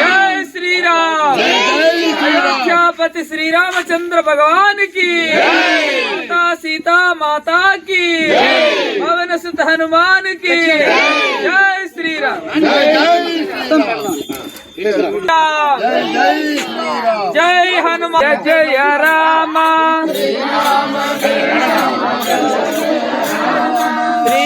జై శ్రీరామ్. అయోధ్యాపతి శ్రీరామచంద్ర భగవాన్కి మాతా సీతా మాతా కి పవన సుత హనుమాన్కి జై శ్రీరామ్. జై హనుమాన్ జయ జయ రామ.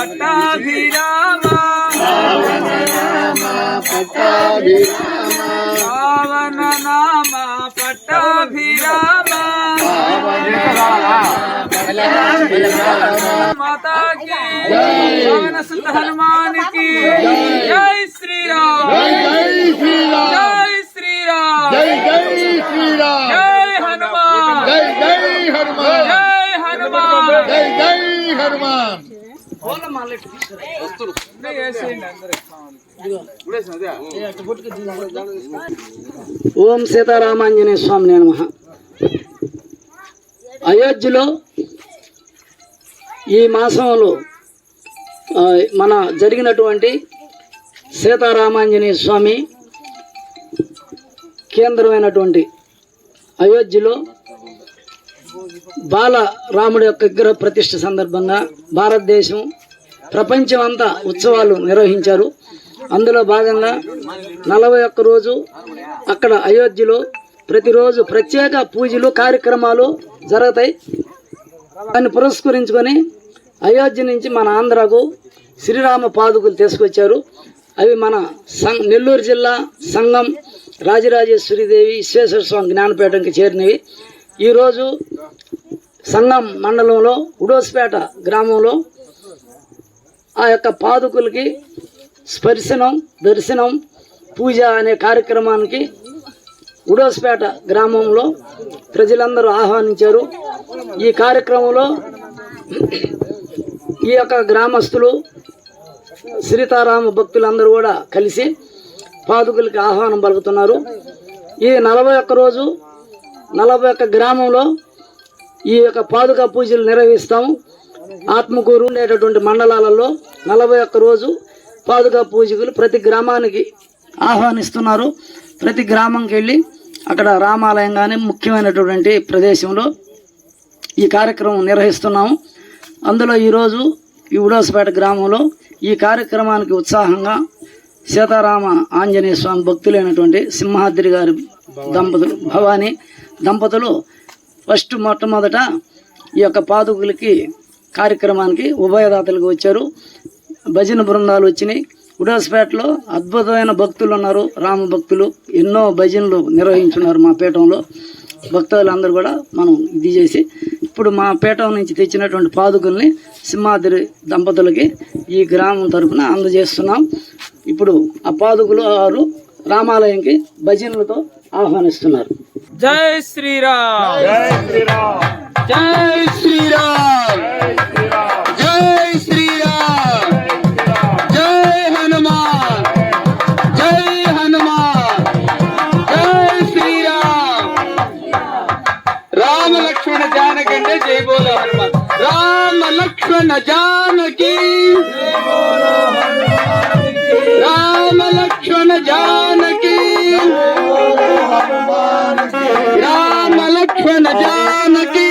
पट्टाभिरामा पावन नामा पट्टाभिरामा माता की पवन सुत हनुमान की, जय श्री राम जय श्री राम जय श्री राम जय श्री राम जय हनुमान जय जय हनुमान। जय हनुमान। जय जय हनुमान। ఓం సీతారామాంజనేయ స్వామి నమ. అయోధ్యలో ఈ మాసంలో మన జరిగినటువంటి సీతారామాంజనేయ స్వామి కేంద్రమైనటువంటి అయోధ్యలో బాలరాముడు యొక్క విగ్రహ ప్రతిష్ఠ సందర్భంగా భారతదేశం ప్రపంచం అంతా ఉత్సవాలు నిర్వహించారు. అందులో భాగంగా నలభై ఒక్క రోజు అక్కడ అయోధ్యలో ప్రతిరోజు ప్రత్యేక పూజలు కార్యక్రమాలు జరుగుతాయి. దాన్ని పురస్కరించుకొని అయోధ్య నుంచి మన ఆంధ్రాకు శ్రీరామ పాదుకులు తీసుకొచ్చారు. అవి మన సం నెల్లూరు జిల్లా సంఘం రాజరాజేశ్వరిదేవి విశ్వేశ్వర స్వామి జ్ఞానపీఠంకి చేరినవి. ఈరోజు సంగం మండలంలో ఉడోస్పేట గ్రామంలో ఆ యొక్క పాదుకులకి స్పర్శనం దర్శనం పూజ అనే కార్యక్రమానికి ఉడోస్పేట గ్రామంలో ప్రజలందరూ ఆహ్వానించారు. ఈ కార్యక్రమంలో ఈ యొక్క గ్రామస్తులు సీతారామ భక్తులందరూ కూడా కలిసి పాదుకులకి ఆహ్వానం పలుకుతున్నారు. ఈ నలభై ఒక్క రోజు నలభై ఒక్క గ్రామంలో ఈ యొక్క పాదుక పూజలు నిర్వహిస్తాము ఆత్మకూరు ఉండేటటువంటి మండలాలలో నలభై ఒక్క రోజు పాదుక పూజకులు ప్రతి గ్రామానికి ఆహ్వానిస్తున్నారు. ప్రతి గ్రామంకి వెళ్ళి అక్కడ రామాలయం కానీ ముఖ్యమైనటువంటి ప్రదేశంలో ఈ కార్యక్రమం నిర్వహిస్తున్నాము. అందులో ఈరోజు ఈ ఉడోసపేట గ్రామంలో ఈ కార్యక్రమానికి ఉత్సాహంగా సీతారామ ఆంజనేయ స్వామి భక్తులైనటువంటి సింహాద్రి గారి దంపతులు భవానీ దంపతులు ఫస్ట్ మొట్టమొదట ఈ యొక్క పాదుకులకి కార్యక్రమానికి ఉభయదాతలకు వచ్చారు. భజన బృందాలు వచ్చినాయి. ఉడాస్పేటలో అద్భుతమైన భక్తులు ఉన్నారు. రామ భక్తులు ఎన్నో భజనలు నిర్వహించున్నారు మా పీఠంలో. భక్తులందరూ కూడా మనం ఇది చేసి ఇప్పుడు మా పీఠం నుంచి తెచ్చినటువంటి పాదుకుల్ని సింహాద్రి దంపతులకి ఈ గ్రామం తరఫున అందజేస్తున్నాం. ఇప్పుడు ఆ పాదుకులు వారు రామాలయంకి భజనలతో ఆహ్వానిస్తున్నారు. जय श्री राम जय श्री राम जय श्री राम जय श्री राम जय हनुमान। जय हनुमान। जय श्री राम राम लक्ष्मण जान कंडे जय बोलो हनुमान। राम लक्ष्मण जान ಜಾನಕಿ